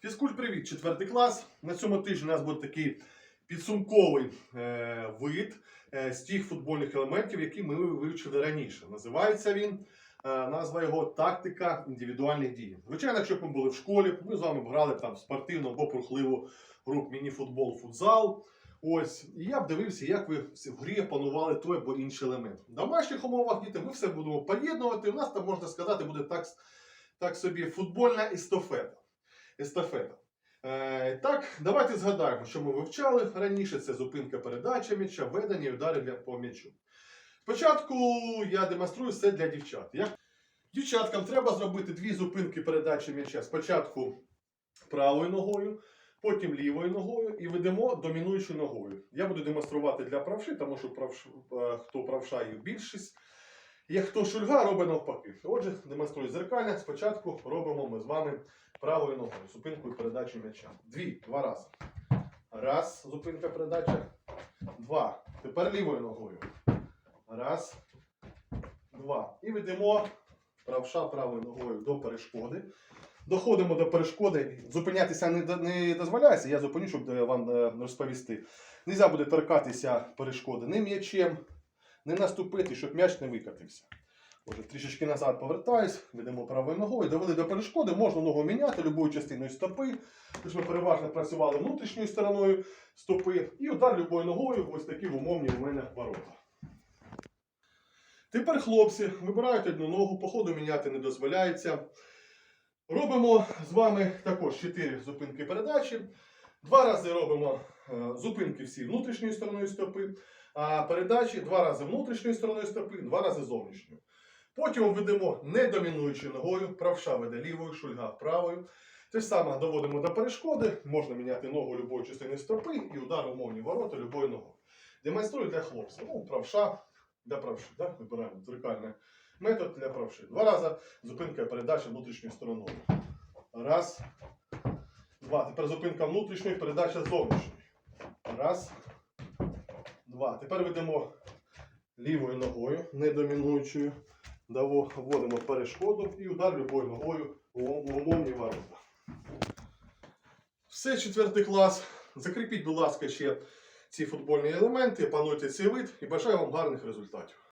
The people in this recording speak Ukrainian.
Фізкульт, привіт, четвертий клас. На цьому тижні у нас буде такий підсумковий е, вид е, з тих футбольних елементів, які ми вивчили раніше. Називається він, е, назва його тактика індивідуальних дій. Звичайно, якщо б ми були в школі, ми з вами б грали там в спортивну або прухливу гру міні-футбол, футзал. Ось, і я б дивився, як ви в грі опанували той або інший елемент. В домашніх умовах діти ми все будемо поєднувати. У нас там можна сказати, буде так, так собі футбольна естафета. Естафета. Е, так, давайте згадаємо, що ми вивчали раніше. Це зупинка передачі м'яча, ведення і удари для по м'ячу. Спочатку я демонструю все для дівчат. Як... Дівчаткам треба зробити дві зупинки передачі м'яча. Спочатку правою ногою, потім лівою ногою і ведемо домінуючою ногою. Я буду демонструвати для правши, тому що правш... е, хто правша їх більшість. Як хто шульга робить навпаки. Отже, демонструю зеркально. Спочатку робимо ми з вами правою ногою, зупинкою передачі м'яча. Дві, два рази. Раз, зупинка передача. Два. Тепер лівою ногою. Раз, два. І ведемо правша правою ногою до перешкоди. Доходимо до перешкоди. Зупинятися не, не дозволяється. Я зупиню, щоб е, вам е, розповісти. Нельзя буде торкатися перешкоди ні м'ячем, не наступити, щоб м'яч не викатився. Отже, трішечки назад повертаюсь, ведемо правою ногою, довели до перешкоди, можна ногу міняти любою частиною стопи. Тож ми переважно працювали внутрішньою стороною стопи. І удар любою ногою, ось такі в умовні у мене ворота. Тепер хлопці вибирають одну ногу, по ходу міняти не дозволяється. Робимо з вами також 4 зупинки передачі. Два рази робимо зупинки всі внутрішньою стороною стопи, а передачі два рази внутрішньою стороною стопи, два рази зовнішньою. Потім ведемо не домінуючою ногою, правша веде лівою, шульга правою. Те ж саме доводимо до перешкоди, можна міняти ногу любої частини стопи і удар умовні ворота любою ногою. Демонструю для хлопців. Ну, правша для правши. Да? Вибираємо дзеркальний метод для правши. Два рази зупинка передача внутрішньою стороною. Раз. Два. Тепер зупинка внутрішньої, передача зовнішньої. Раз. Два. Тепер ведемо лівою ногою, не домінуючою. Вводимо перешкоду і удар любою ногою у умовні ворота. Все, четвертий клас. Закріпіть, будь ласка, ще ці футбольні елементи, пануйте цей вид і бажаю вам гарних результатів.